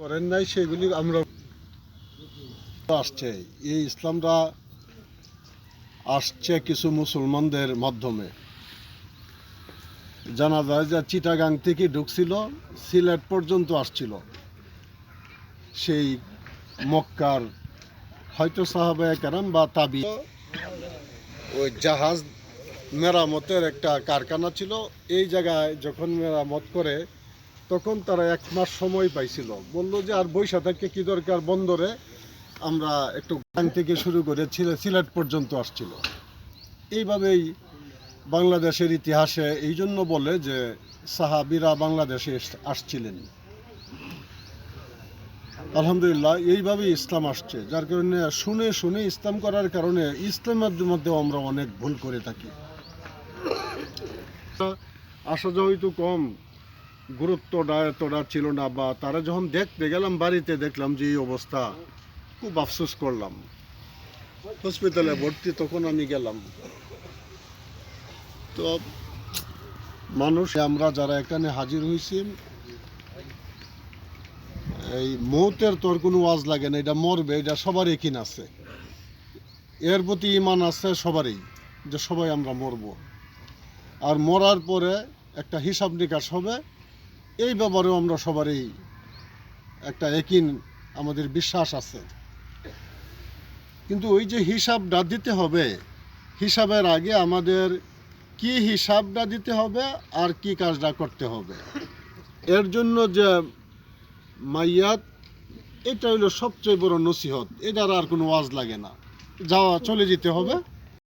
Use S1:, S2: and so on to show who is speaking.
S1: করেন নাই, সেগুলি আমরা আসছে। এই ইসলামটা আসছে কিছু মুসলমানদের মাধ্যমে। জানা যায় যে চিটাগাং থেকে ঢুকছিল, সিলেট পর্যন্ত আসছিল। সেই মক্কার হয়তো সাহাবায় কেরাম বা তাবি ওই জাহাজ মেরামতের একটা কারখানা ছিল। এই জায়গায় যখন মেরামত করে তখন তারা এক মাস সময় পাইছিল। বলল যে, আর বৈশা থেকে কি দরকার বন্দরে? আমরা একটু গাং থেকে শুরু করে সিলেট পর্যন্ত আসছিল। এইভাবেই বাংলাদেশের ইতিহাসে এই জন্য বলে যে, সাহাবিরা বাংলাদেশে আসছিলেন। আলহামদুলিল্লাহ, এইভাবেই ইসলাম আসছে। যার কারণে শুনে শুনে ইসলাম করার কারণে ইসলামের মধ্যেও আমরা অনেক ভুল করে থাকি। আসা যাওয়া একটু কম। গুরুত্বটা এতটা ছিল না, বা তারা যখন দেখতে গেলাম, বাড়িতে দেখলাম যে এই অবস্থা, খুব আফসোস করলাম। হসপিটালে ভর্তি, তখন আমি গেলাম। তো মানুষ, আমরা যারা এখানে হাজির হয়েছি এই মৌতের তোর কোনো ওয়াজ লাগে না, এটা মরবে, এটা সবারই কিন আছে। এর প্রতি ইমান আছে সবারই, যে সবাই আমরা মরব। আর মরার পরে একটা হিসাব নিকাশ হবে এই ব্যাপারেও আমরা সবারই একটা একিন আমাদের বিশ্বাস আছে। কিন্তু ওই যে হিসাবটা দিতে হবে, হিসাবের আগে আমাদের কি হিসাবটা দিতে হবে আর কি কাজটা করতে হবে। এর জন্য যে মাইয়াত, এটা হইল সবচেয়ে বড় নসিহত। এটার আর কোনো ওয়াজ লাগে না। যাওয়া, চলে যেতে হবে।